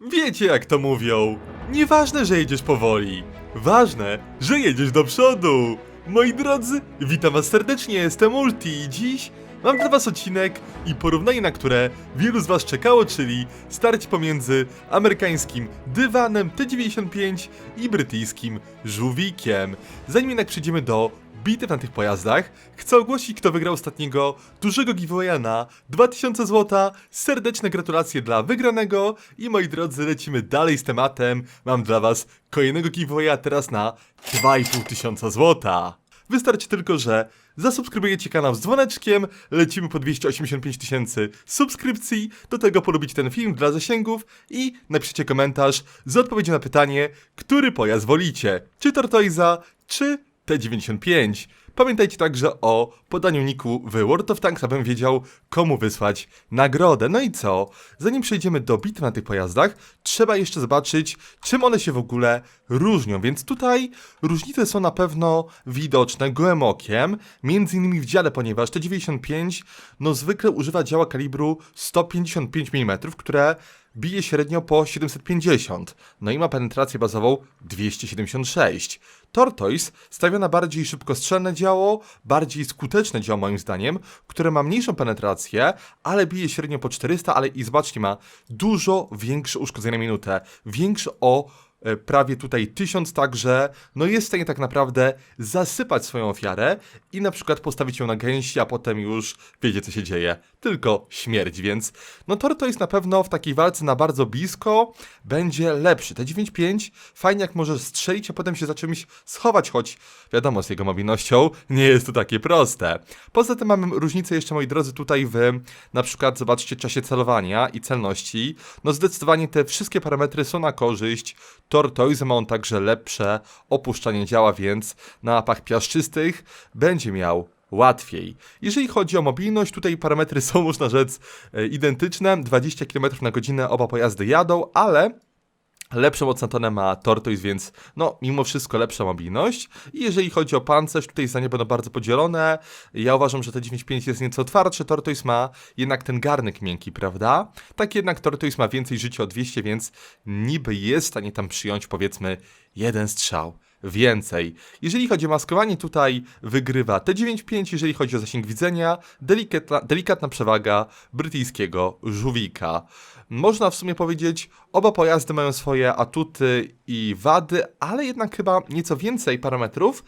Wiecie jak to mówią. Nieważne, że jedziesz powoli. Ważne, że jedziesz do przodu. Moi drodzy, witam was serdecznie, jestem Multi i dziś mam dla was odcinek i porównanie, na które wielu z was czekało, czyli starcie pomiędzy amerykańskim dywanem T95 i brytyjskim żółwikiem. Zanim jednak przejdziemy do bitew na tych pojazdach, chcę ogłosić, kto wygrał ostatniego dużego giveawaya na 2000 zł. Serdeczne gratulacje dla wygranego i moi drodzy, lecimy dalej z tematem. Mam dla was kolejnego giveawaya teraz na 2500 zł. Wystarczy tylko, że zasubskrybujecie kanał z dzwoneczkiem, lecimy po 285 tysięcy subskrypcji, do tego polubić ten film dla zasięgów i napiszcie komentarz z odpowiedzią na pytanie, który pojazd wolicie, czy Tortoisa, czy T95. Pamiętajcie także o podaniu niku w World of Tanks, abym wiedział, komu wysłać nagrodę. No i co? Zanim przejdziemy do bitew na tych pojazdach, trzeba jeszcze zobaczyć, czym one się w ogóle różnią. Więc tutaj różnice są na pewno widoczne gołym okiem, między innymi w dziale, ponieważ T95 no zwykle używa działa kalibru 155 mm, które bije średnio po 750, no i ma penetrację bazową 276. Tortoise stawia na bardziej szybkostrzelne działo, bardziej skuteczne działo moim zdaniem, które ma mniejszą penetrację, ale bije średnio po 400, ale i zobaczcie, ma dużo większe uszkodzenia minutę, większe o prawie tutaj 1000, także no jest w stanie tak naprawdę zasypać swoją ofiarę i na przykład postawić ją na gęsi, a potem już wiecie co się dzieje, tylko śmierć, więc no Torto jest na pewno w takiej walce na bardzo blisko będzie lepszy. T95 fajnie jak może strzelić, a potem się za czymś schować, choć wiadomo z jego mobilnością nie jest to takie proste. Poza tym mamy różnicę jeszcze moi drodzy tutaj w na przykład zobaczcie czasie celowania i celności. No zdecydowanie te wszystkie parametry są na korzyść Tortoise, ma on także lepsze opuszczanie działa, więc na mapach piaszczystych będzie miał łatwiej. Jeżeli chodzi o mobilność, tutaj parametry są, można rzec, e, identyczne. 20 km na godzinę oba pojazdy jadą, ale Lepszą ocenę ma Tortoise, więc no, mimo wszystko lepsza mobilność. I jeżeli chodzi o pancerz, tutaj zdania będą bardzo podzielone. Ja uważam, że T95 jest nieco twardszy, Tortoise ma jednak ten garnek miękki, prawda? Tak jednak Tortoise ma więcej życia o 200, więc niby jest w stanie tam przyjąć powiedzmy jeden strzał więcej. Jeżeli chodzi o maskowanie, tutaj wygrywa T95, jeżeli chodzi o zasięg widzenia, delikatna, delikatna przewaga brytyjskiego żółwika. Można w sumie powiedzieć, oba pojazdy mają swoje atuty i wady, ale jednak chyba nieco więcej parametrów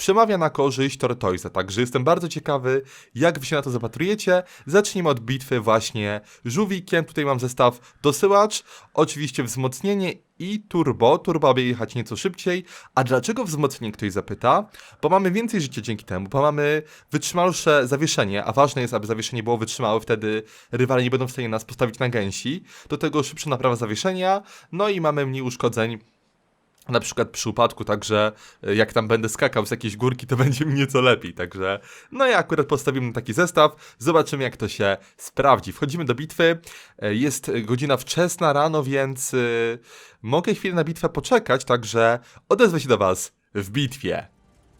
przemawia na korzyść Tortoisa, także jestem bardzo ciekawy, jak wy się na to zapatrujecie. Zacznijmy od bitwy właśnie żółwikiem, tutaj mam zestaw dosyłacz, oczywiście wzmocnienie i turbo, turbo aby jechać nieco szybciej. A dlaczego wzmocnienie ktoś zapyta? Bo mamy więcej życia dzięki temu, bo mamy wytrzymalsze zawieszenie, a ważne jest, aby zawieszenie było wytrzymałe, wtedy rywale nie będą w stanie nas postawić na gęsi. Do tego szybsza naprawa zawieszenia, no i mamy mniej uszkodzeń na przykład przy upadku, także e, jak tam będę skakał z jakiejś górki, to będzie mi nieco lepiej, także no ja akurat postawimy taki zestaw, zobaczymy jak to się sprawdzi. Wchodzimy do bitwy, E, jest godzina wczesna rano, więc y, mogę chwilę na bitwę poczekać, także odezwę się do was w bitwie.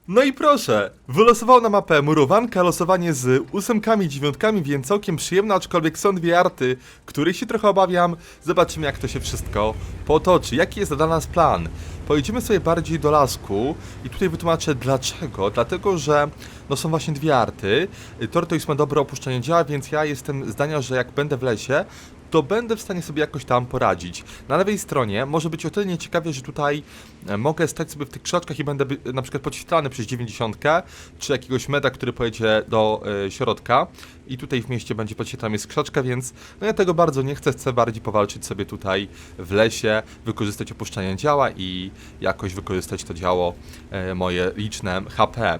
No i proszę, wylosował na mapę murowanka losowanie z ósemkami dziewiątkami, więc całkiem przyjemne, aczkolwiek są dwie arty, których się trochę obawiam. Zobaczymy jak to się wszystko potoczy. Jaki jest dla nas plan? Pojedziemy sobie bardziej do lasku i tutaj wytłumaczę dlaczego. Dlatego, że no są właśnie dwie arty. Tortoise ma dobre opuszczenie działa, więc ja jestem zdania, że jak będę w lesie, to będę w stanie sobie jakoś tam poradzić. Na lewej stronie może być o tyle nieciekawie, że tutaj e, mogę stać sobie w tych krzaczkach i będę na przykład podświetlany przez 90, czy jakiegoś meda, który pojedzie do e, środka i tutaj w mieście będzie podświetlany z krzaczka, więc no ja tego bardzo nie chcę, chcę bardziej powalczyć sobie tutaj w lesie, wykorzystać opuszczanie działa i jakoś wykorzystać to działo e, moje liczne HP.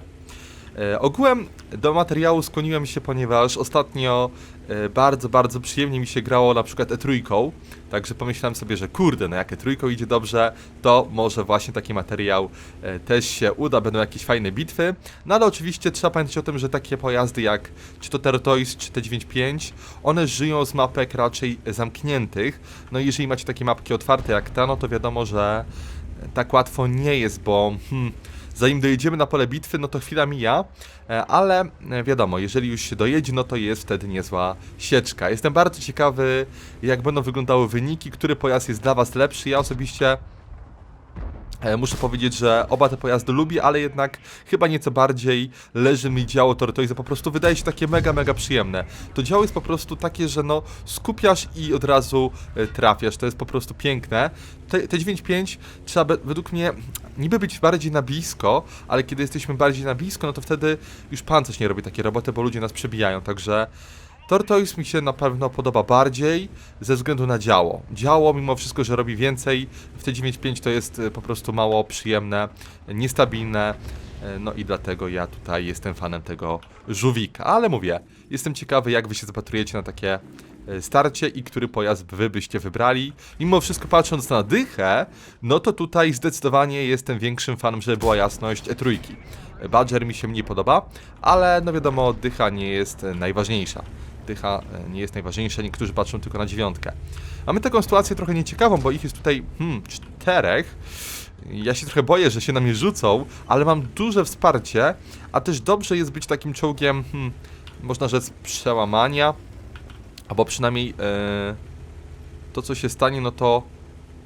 E, ogółem do materiału skłoniłem się, ponieważ ostatnio e, bardzo, bardzo przyjemnie mi się grało na przykład E3, także pomyślałem sobie, że kurde, no jak E3 idzie dobrze, to może właśnie taki materiał też się uda, będą jakieś fajne bitwy, no ale oczywiście trzeba pamiętać o tym, że takie pojazdy jak czy to Tortoise, czy T95, one żyją z mapek raczej zamkniętych, no i jeżeli macie takie mapki otwarte jak ta, no to wiadomo, że tak łatwo nie jest, bo hmm, zanim dojedziemy na pole bitwy, no to chwila mija, e, ale e, wiadomo, jeżeli już się dojedzie, no to jest wtedy niezła sieczka. Jestem bardzo ciekawy, jak będą wyglądały wyniki, który pojazd jest dla Was lepszy. Ja osobiście Muszę powiedzieć, że oba te pojazdy lubię, ale jednak chyba nieco bardziej leży mi działo Tortoise. Po prostu wydaje się takie mega, mega przyjemne. To działo jest po prostu takie, że no skupiasz i od razu e, trafiasz. To jest po prostu piękne. Te, te 9.5 trzeba be- według mnie niby być bardziej na blisko, ale kiedy jesteśmy bardziej na blisko, no to wtedy już pancerz nie robi takie roboty, bo ludzie nas przebijają, także... Tortoise mi się na pewno podoba bardziej ze względu na działo. Działo, mimo wszystko, że robi więcej, w te 9.5 to jest e, po prostu mało przyjemne, niestabilne. e, No i dlatego ja tutaj jestem fanem tego żółwika. Ale mówię, jestem ciekawy, jak wy się zapatrujecie na takie e, starcie i który pojazd wy byście wybrali. Mimo wszystko patrząc na dychę, no to tutaj zdecydowanie jestem większym fanem, żeby była jasność E3. Badger mi się mniej podoba, ale no wiadomo, dycha nie jest najważniejsza. E, nie jest najważniejsza, niektórzy patrzą tylko na dziewiątkę. Mamy taką sytuację trochę nieciekawą, bo ich jest tutaj hmm, czterech. Ja się trochę boję, że się na mnie rzucą, ale mam duże wsparcie, a też dobrze jest być takim czołgiem, hmm, można rzec, przełamania, albo przynajmniej e, to, co się stanie, no to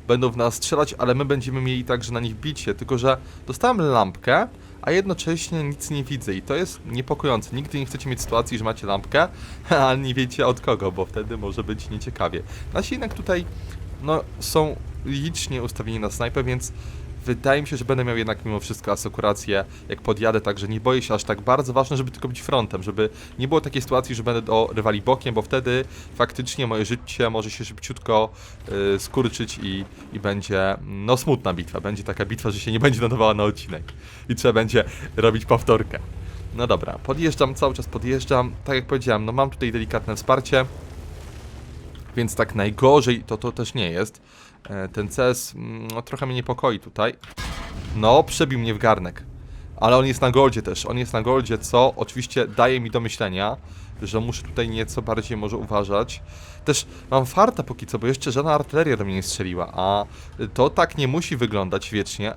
będą w nas strzelać, ale my będziemy mieli także na nich bicie, tylko że dostałem lampkę, a jednocześnie nic nie widzę i to jest niepokojące. Nigdy nie chcecie mieć sytuacji, że macie lampkę, a nie wiecie od kogo, bo wtedy może być nieciekawie. Nasi jednak tutaj no, są licznie ustawieni na snajpę, więc wydaje mi się, że będę miał jednak mimo wszystko asekurację, jak podjadę, także nie boję się aż tak bardzo. Ważne, żeby tylko być frontem, żeby nie było takiej sytuacji, że będę do rywali bokiem, bo wtedy faktycznie moje życie może się szybciutko y, skurczyć i, i będzie no smutna bitwa. Będzie taka bitwa, że się nie będzie nadawała na odcinek i trzeba będzie robić powtórkę. No dobra, podjeżdżam, cały czas podjeżdżam. Tak jak powiedziałem, no mam tutaj delikatne wsparcie, więc tak najgorzej to to też nie jest. E, Ten CS mm, no, trochę mnie niepokoi tutaj. No, przebił mnie w garnek. Ale on jest na goldzie też. On jest na goldzie, co oczywiście daje mi do myślenia, że muszę tutaj nieco bardziej może uważać. Też mam farta póki co, bo jeszcze żadna artyleria do mnie nie strzeliła, a to tak nie musi wyglądać wiecznie.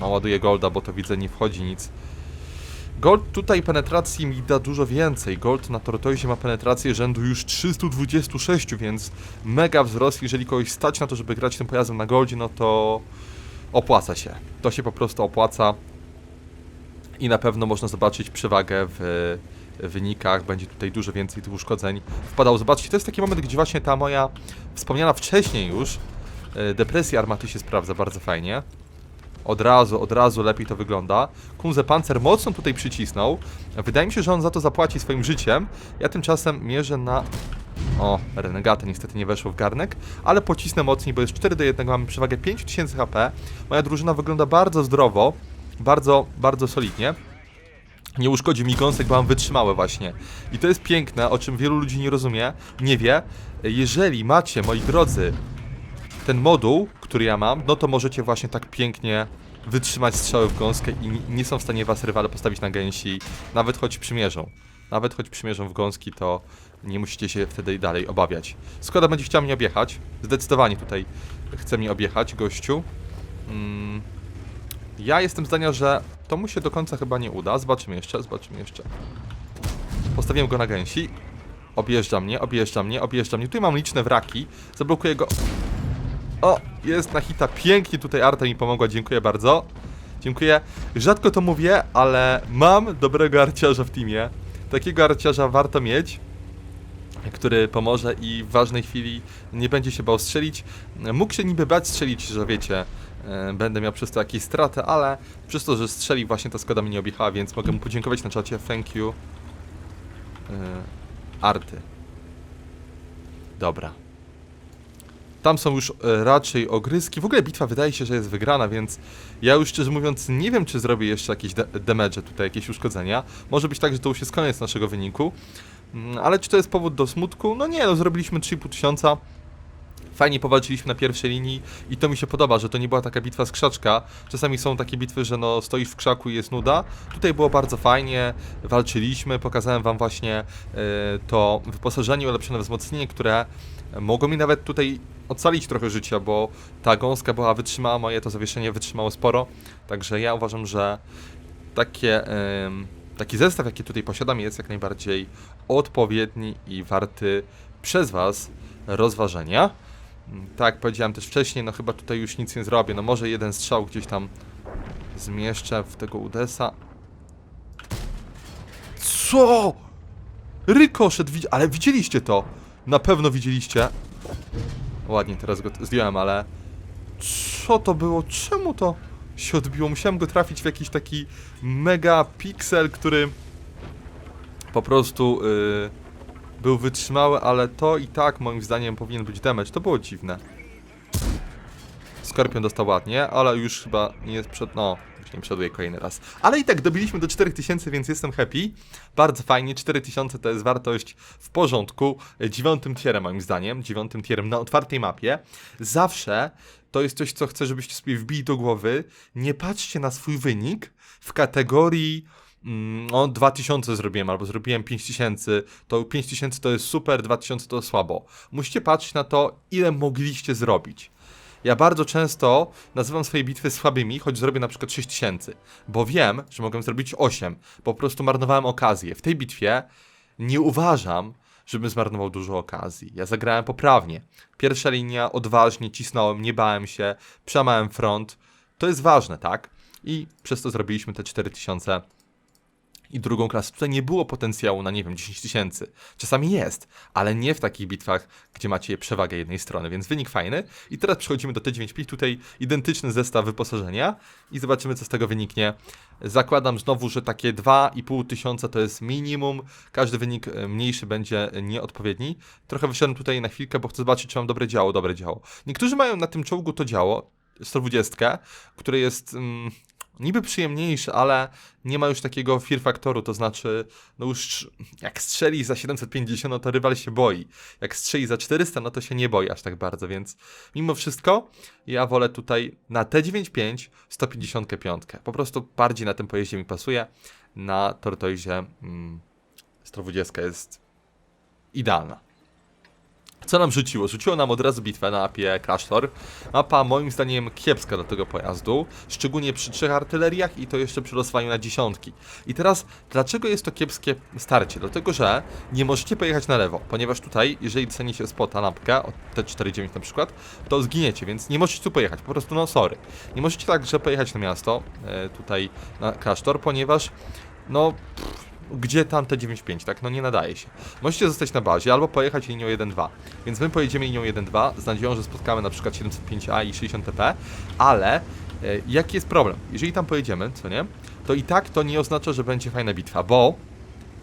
No, ładuję golda, bo to widzę nie wchodzi nic. Gold tutaj penetracji mi da dużo więcej. Gold na Tortoise ma penetrację rzędu już 326, więc mega wzrost. Jeżeli kogoś stać na to, żeby grać tym pojazdem na Goldzie, no to opłaca się. To się po prostu opłaca i na pewno można zobaczyć przewagę w wynikach. Będzie tutaj dużo więcej tych uszkodzeń wpadało. Zobaczcie, to jest taki moment, gdzie właśnie ta moja wspomniana wcześniej już e, depresja armaty się sprawdza bardzo fajnie. Od razu, od razu lepiej to wygląda. Kunze Panzer mocno tutaj przycisnął. Wydaje mi się, że on za to zapłaci swoim życiem. Ja tymczasem mierzę na... O, Renegata niestety nie weszło w garnek, ale pocisnę mocniej, bo jest 4 do 1, mamy przewagę 5000 HP. Moja drużyna wygląda bardzo zdrowo, bardzo, bardzo solidnie. Nie uszkodzi mi gąsek, bo mam wytrzymałe właśnie. I to jest piękne, o czym wielu ludzi nie rozumie, nie wie. Jeżeli macie, moi drodzy, ten moduł, który ja mam, no to możecie właśnie tak pięknie wytrzymać strzały w gąskę i ni- nie są w stanie was rywale postawić na gęsi, nawet choć przymierzą. Nawet choć przymierzą w gąski, to nie musicie się wtedy dalej obawiać. Skoda będzie chciał mnie objechać. Zdecydowanie tutaj chce mnie objechać, gościu. Mm. Ja jestem zdania, że to mu się do końca chyba nie uda. Zobaczymy jeszcze, zobaczymy jeszcze. Postawiłem go na gęsi. Objeżdża mnie, objeżdża mnie, objeżdża mnie. Tutaj mam liczne wraki. Zablokuję go. O, jest na hita. Pięknie tutaj Arta mi pomogła, dziękuję bardzo. Dziękuję. Rzadko to mówię, ale mam dobrego arciarza w teamie. Takiego arciarza warto mieć, który pomoże i w ważnej chwili nie będzie się bał strzelić. Mógł się niby bać strzelić, że wiecie, e, będę miał przez to jakieś straty, ale przez to, że strzelił właśnie ta składa mnie nie objechała, więc mogę mu podziękować na czacie. Thank you. E, Arty. Dobra. Tam są już e, raczej ogryzki. W ogóle bitwa wydaje się, że jest wygrana, więc ja już szczerze mówiąc nie wiem, czy zrobię jeszcze jakieś damage tutaj, jakieś uszkodzenia. Może być tak, że to już jest koniec naszego wyniku. Mm, Ale czy to jest powód do smutku? No nie, no zrobiliśmy 3,5 tysiąca. Fajnie powalczyliśmy na pierwszej linii i to mi się podoba, że to nie była taka bitwa z krzaczka. Czasami są takie bitwy, że no stoisz w krzaku i jest nuda. Tutaj było bardzo fajnie, walczyliśmy, pokazałem wam właśnie e, to wyposażenie, ulepszone wzmocnienie, które mogło mi nawet tutaj ocalić trochę życia, bo ta gąska była wytrzymała, moje to zawieszenie wytrzymało sporo. Także ja uważam, że takie, taki zestaw, jaki tutaj posiadam, jest jak najbardziej odpowiedni i warty przez Was rozważenia. Tak, powiedziałem też wcześniej, no chyba tutaj już nic nie zrobię. No może jeden strzał gdzieś tam zmieszczę w tego Udesa. Co? Rykoszet, ale widzieliście to? Na pewno widzieliście. Ładnie teraz go zdjąłem, ale... Co to było? Czemu to się odbiło? Musiałem go trafić w jakiś taki mega piksel, który po prostu yy, był wytrzymały, ale to i tak moim zdaniem powinien być damage. To było dziwne. Skorpion dostał ładnie, ale już chyba nie jest przed... No, już nie przoduję kolejny raz. Ale i tak dobiliśmy do 4000, więc jestem happy. Bardzo fajnie, 4000 to jest wartość w porządku. Dziewiątym tierem moim zdaniem, dziewiątym tierem na otwartej mapie. Zawsze to jest coś, co chcę, żebyście sobie wbili do głowy. Nie patrzcie na swój wynik w kategorii mm, o 2000 zrobiłem, albo zrobiłem 5000, to 5000 to jest super, 2000 to słabo. Musicie patrzeć na to, ile mogliście zrobić. Ja bardzo często nazywam swoje bitwy słabymi, choć zrobię na przykład 6000, bo wiem, że mogłem zrobić 8, po prostu marnowałem okazję. W tej bitwie nie uważam, żebym zmarnował dużo okazji. Ja zagrałem poprawnie. Pierwsza linia, odważnie cisnąłem, nie bałem się, przełamałem front. To jest ważne, tak? I przez to zrobiliśmy te 4000 i drugą klasę. Tutaj nie było potencjału na, nie wiem, 10 tysięcy. Czasami jest, ale nie w takich bitwach, gdzie macie przewagę jednej strony, więc wynik fajny. I teraz przechodzimy do T95, tutaj identyczny zestaw wyposażenia i zobaczymy, co z tego wyniknie. Zakładam znowu, że takie 2,5 tysiąca to jest minimum, każdy wynik e, mniejszy będzie nieodpowiedni. Trochę wyszedłem tutaj na chwilkę, bo chcę zobaczyć, czy mam dobre działo, dobre działo. Niektórzy mają na tym czołgu to działo, 120, które jest mm, niby przyjemniejsze, ale nie ma już takiego fear faktoru, to znaczy, no już jak strzeli za 750, no to rywal się boi. Jak strzeli za 400, no to się nie boi aż tak bardzo, więc mimo wszystko ja wolę tutaj na T95 155. Po prostu bardziej na tym pojeździe mi pasuje. Na Tortoizie mm, 120 jest idealna. Co nam rzuciło? Rzuciło nam od razu bitwę na mapie Crashtor. Mapa moim zdaniem kiepska do tego pojazdu, szczególnie przy trzech artyleriach i to jeszcze przy losowaniu na dziesiątki. I teraz, dlaczego jest to kiepskie starcie? Dlatego, że nie możecie pojechać na lewo, ponieważ tutaj, jeżeli dostaniecie spota lampkę, od T49 na przykład, to zginiecie, więc nie możecie tu pojechać, po prostu no sorry. Nie możecie także pojechać na miasto, e, tutaj na Crashtor, ponieważ no... Pff, gdzie tam te 9.5, tak? No nie nadaje się. Możecie zostać na bazie albo pojechać linią 1.2. Więc my pojedziemy linią 1.2 z nadzieją, że spotkamy na przykład 705A i 60 TP, ale e, jaki jest problem? Jeżeli tam pojedziemy, co nie? To i tak to nie oznacza, że będzie fajna bitwa, bo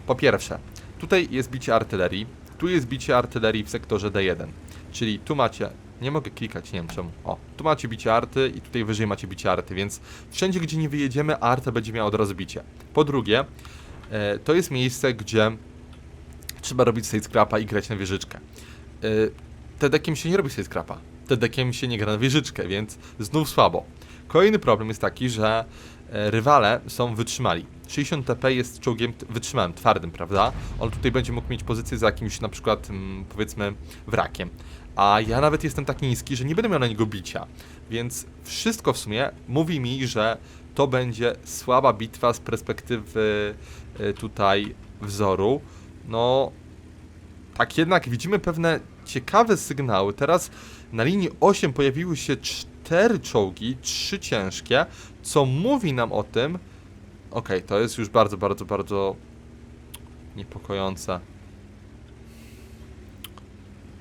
po pierwsze, tutaj jest bicie artylerii, tu jest bicie artylerii w sektorze D1. Czyli tu macie nie mogę klikać, nie wiem czemu. O, tu macie bicie arty i tutaj wyżej macie bicie arty, więc wszędzie, gdzie nie wyjedziemy, arta będzie miała od razu bicie. Po drugie, to jest miejsce, gdzie trzeba robić side scrapa i grać na wieżyczkę. E, TD-kiem się nie robi side scrapa. TD-kiem się nie gra na wieżyczkę, więc znów słabo. Kolejny problem jest taki, że e, rywale są wytrzymali. 60 TP jest czołgiem wytrzymałym, twardym, prawda? On tutaj będzie mógł mieć pozycję za jakimś na przykład, mm, powiedzmy, wrakiem. A ja nawet jestem tak niski, że nie będę miał na niego bicia. Więc wszystko w sumie mówi mi, że to będzie słaba bitwa z perspektywy tutaj wzoru. No, tak jednak widzimy pewne ciekawe sygnały. Teraz na linii 8 pojawiły się cztery czołgi, trzy ciężkie, co mówi nam o tym. Okej, to jest już bardzo, bardzo, bardzo niepokojące.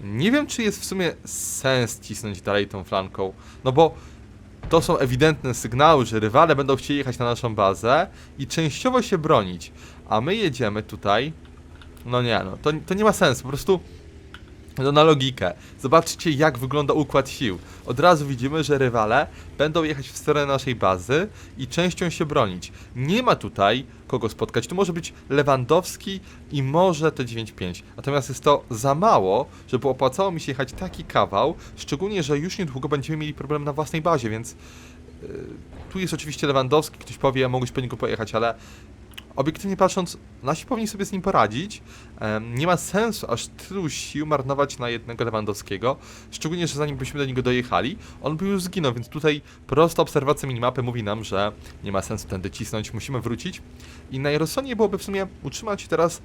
Nie wiem, czy jest w sumie sens cisnąć dalej tą flanką, no bo to są ewidentne sygnały, że rywale będą chcieli jechać na naszą bazę i częściowo się bronić, a my jedziemy tutaj. No nie, no to, to nie ma sensu, po prostu No na logikę. Zobaczcie jak wygląda układ sił. Od razu widzimy, że rywale będą jechać w stronę naszej bazy i częścią się bronić. Nie ma tutaj kogo spotkać. Tu może być Lewandowski i może te 9-5. Natomiast jest to za mało, żeby opłacało mi się jechać taki kawał, szczególnie, że już niedługo będziemy mieli problem na własnej bazie, więc yy, tu jest oczywiście Lewandowski, ktoś powie, mogłeś po niego pojechać, ale obiektywnie patrząc, nasi powinni sobie z nim poradzić. Nie ma sensu aż tylu sił marnować na jednego Lewandowskiego, szczególnie, że zanim byśmy do niego dojechali, on by już zginął, więc tutaj prosta obserwacja minimapy mówi nam, że nie ma sensu tędy cisnąć, musimy wrócić i najrozsądniej byłoby w sumie utrzymać teraz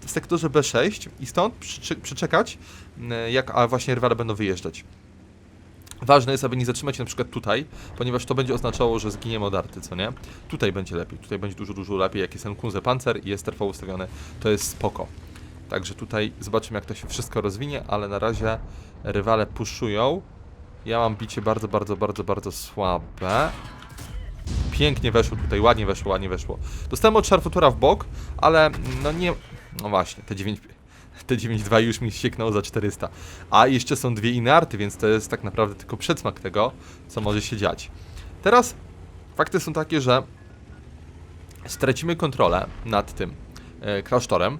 w sektorze B6 i stąd m, jak a właśnie rywale będą wyjeżdżać. Ważne jest, aby nie zatrzymać się na przykład tutaj, ponieważ to będzie oznaczało, że zginiemy od arty, co nie? Tutaj będzie lepiej, tutaj będzie dużo, dużo lepiej, jak jest ten Kunze Panzer i jest TRV ustawiony, to jest spoko. Także tutaj zobaczymy, jak to się wszystko rozwinie, ale na razie rywale puszują. Ja mam bicie bardzo, bardzo, bardzo, bardzo słabe. Pięknie weszło tutaj, ładnie weszło, ładnie weszło. Dostałem od w bok, ale no nie... No właśnie, te 9... Te 9.2 już mi sieknęło za 400. A jeszcze są dwie inne arty, więc to jest tak naprawdę tylko przedsmak tego, co może się dziać. Teraz fakty są takie, że stracimy kontrolę nad tym e, klasztorem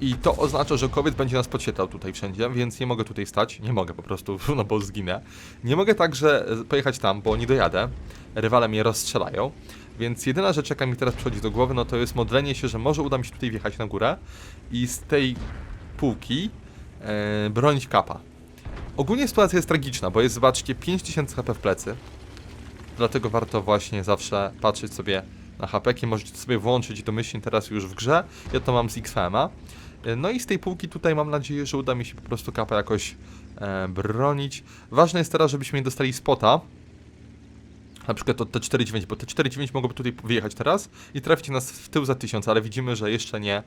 i to oznacza, że kobiet będzie nas podświetlał tutaj wszędzie, więc nie mogę tutaj stać, nie mogę po prostu, no bo zginę. Nie mogę także e, pojechać tam, bo nie dojadę, rywale mnie rozstrzelają, więc jedyna rzecz, jaka mi teraz przychodzi do głowy, no to jest modlenie się, że może uda mi się tutaj wjechać na górę i z tej półki e, bronić kapa. Ogólnie sytuacja jest tragiczna, bo jest, zobaczcie, 5000 HP w plecy. Dlatego warto właśnie zawsze patrzeć sobie na HP, możecie sobie włączyć domyślnie teraz już w grze. Ja to mam z XFM-a. E, No i z tej półki tutaj mam nadzieję, że uda mi się po prostu kapa jakoś e, bronić. Ważne jest teraz, żebyśmy nie dostali spota. Na przykład od T4-9, bo T4-9 mogłoby tutaj wyjechać teraz i trafić nas w tył za 1000, ale widzimy, że jeszcze nie,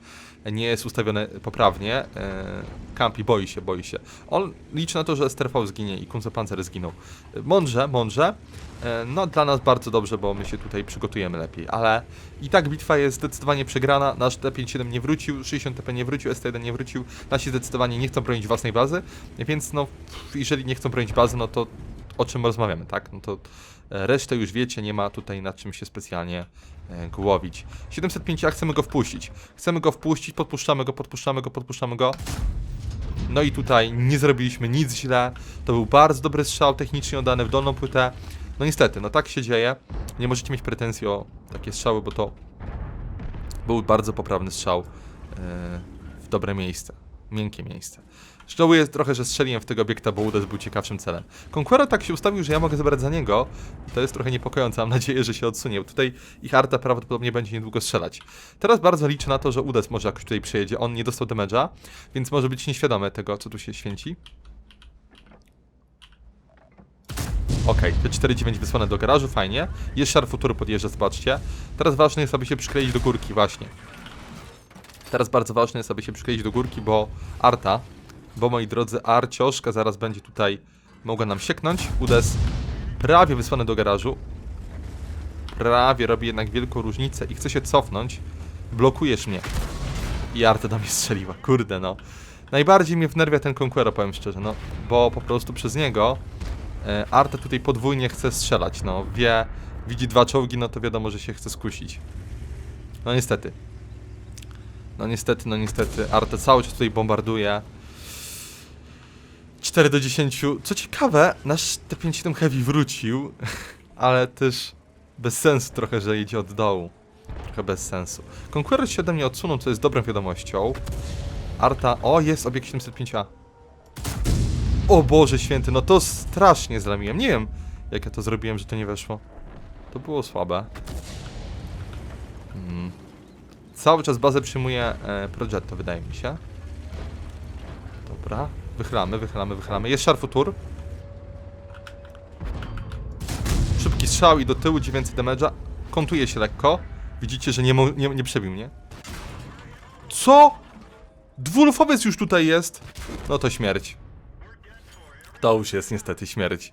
nie jest ustawione poprawnie. E, Campi boi się, boi się. On liczy na to, że STRV zginie i Kunze Panzer zginą. E, Mądrze, mądrze. E, No dla nas bardzo dobrze, bo my się tutaj przygotujemy lepiej, ale i tak bitwa jest zdecydowanie przegrana. Nasz T57 nie wrócił, 60 TP nie wrócił, ST1 nie wrócił. Nasi zdecydowanie nie chcą bronić własnej bazy, więc no jeżeli nie chcą bronić bazy, no to o czym rozmawiamy, tak? No to e, resztę już wiecie, nie ma tutaj nad czym się specjalnie e, głowić. 705, a chcemy go wpuścić. Chcemy go wpuścić, podpuszczamy go, podpuszczamy go, podpuszczamy go. No i tutaj nie zrobiliśmy nic źle. To był bardzo dobry strzał, technicznie oddany w dolną płytę. No niestety, no tak się dzieje. Nie możecie mieć pretensji o takie strzały, bo to był bardzo poprawny strzał e, w dobre miejsce. Miękkie miejsce. Żałuję trochę, że strzeliłem w tego obiekta, bo uderz był ciekawszym celem. Conqueror tak się ustawił, że ja mogę zabrać za niego. To jest trochę niepokojące, mam nadzieję, że się odsunie. Tutaj ich arta prawdopodobnie będzie niedługo strzelać. Teraz bardzo liczę na to, że Udes może jakoś tutaj przyjedzie. On nie dostał damage'a, więc może być nieświadomy tego, co tu się święci. Okej, te 4-9 wysłane do garażu, fajnie. Jest szar futuru podjeżdża, zobaczcie. Teraz ważne jest, aby się przykleić do górki, właśnie. Teraz bardzo ważne jest, aby się przykleić do górki, bo Arta, bo moi drodzy, Arcioszka zaraz będzie tutaj mogła nam sieknąć. Udes prawie wysłany do garażu. Prawie robi jednak wielką różnicę i chce się cofnąć. Blokujesz mnie. I Arta do mnie strzeliła, kurde no. Najbardziej mnie wnerwia ten Conqueror, powiem szczerze, no. Bo po prostu przez niego e, Arta tutaj podwójnie chce strzelać, no. Wie, widzi dwa czołgi, no to wiadomo, że się chce skusić. No niestety. No niestety, no niestety. Arte cały czas tutaj bombarduje. 4 do 10. Co ciekawe, nasz T57 Heavy wrócił, ale też bez sensu trochę, że jedzie od dołu. Trochę bez sensu. Conqueror się ode mnie odsunął, co jest dobrą wiadomością. Arta... O, jest obiekt 705A. O Boże święty, no to strasznie zramiłem. Nie wiem, jak ja to zrobiłem, że to nie weszło. To było słabe. Mm. Cały czas bazę przyjmuje e, Progetto, wydaje mi się. Dobra. Wychylamy, wychylamy, wychylamy. Jest Sharfutur. Szybki strzał i do tyłu 900 damage'a. Kontuje się lekko. Widzicie, że nie, nie, nie przebił mnie. Co? Dwulufowiec już tutaj jest. No to śmierć. To już jest niestety śmierć.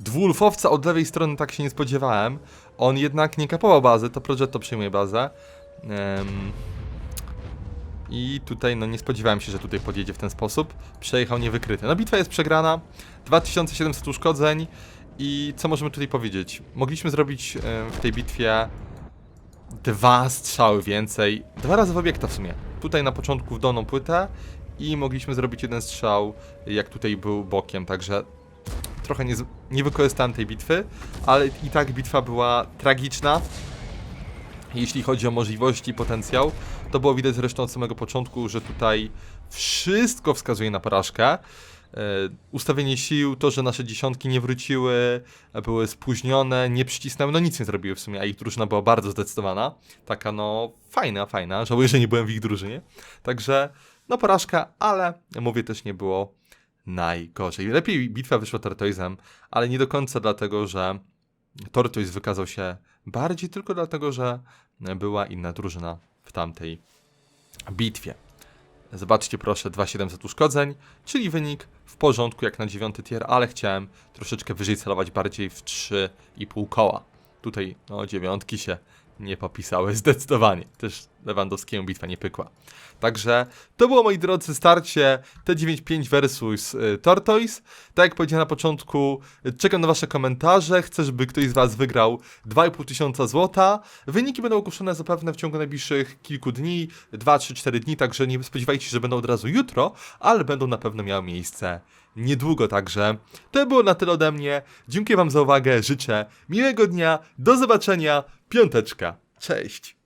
Dwulfowca od lewej strony tak się nie spodziewałem. On jednak nie kapował bazy, to Progetto przyjmuje bazę. Em, I tutaj, no nie spodziewałem się, że tutaj podjedzie w ten sposób. Przejechał niewykryty. No bitwa jest przegrana. 2700 uszkodzeń. I co możemy tutaj powiedzieć? Mogliśmy zrobić e, w tej bitwie dwa strzały więcej. Dwa razy w obiekta w sumie. Tutaj na początku w dolną płytę i mogliśmy zrobić jeden strzał, jak tutaj był bokiem, także trochę nie, nie wykorzystałem tej bitwy, ale i tak bitwa była tragiczna. Jeśli chodzi o możliwości i potencjał, to było widać zresztą od samego początku, że tutaj wszystko wskazuje na porażkę. E, ustawienie sił, to, że nasze dziesiątki nie wróciły, były spóźnione, nie przycisnęły, no nic nie zrobiły w sumie, a ich drużyna była bardzo zdecydowana. Taka no fajna, fajna, żałuję, że nie byłem w ich drużynie. Także no porażka, ale mówię też nie było najgorzej. Lepiej bitwa wyszła Tortoisem, ale nie do końca dlatego, że Tortoise wykazał się bardziej tylko dlatego, że była inna drużyna w tamtej bitwie. Zobaczcie proszę 2700 uszkodzeń, czyli wynik w porządku jak na 9 tier, ale chciałem troszeczkę wyżej celować bardziej w 3,5 koła. Tutaj no dziewiątki się nie popisały zdecydowanie. Też Lewandowskiemu bitwa nie pykła. Także to było moi drodzy starcie T95 versus y, Tortoise. Tak jak powiedziałem na początku, czekam na wasze komentarze. Chcę, żeby ktoś z was wygrał 2,5 tysiąca złota. Wyniki będą ogłoszone zapewne w ciągu najbliższych kilku dni, 2, 3, 4 dni, także nie spodziewajcie się, że będą od razu jutro, ale będą na pewno miały miejsce niedługo, także to było na tyle ode mnie. Dziękuję wam za uwagę, życzę miłego dnia, do zobaczenia, piąteczka. Cześć!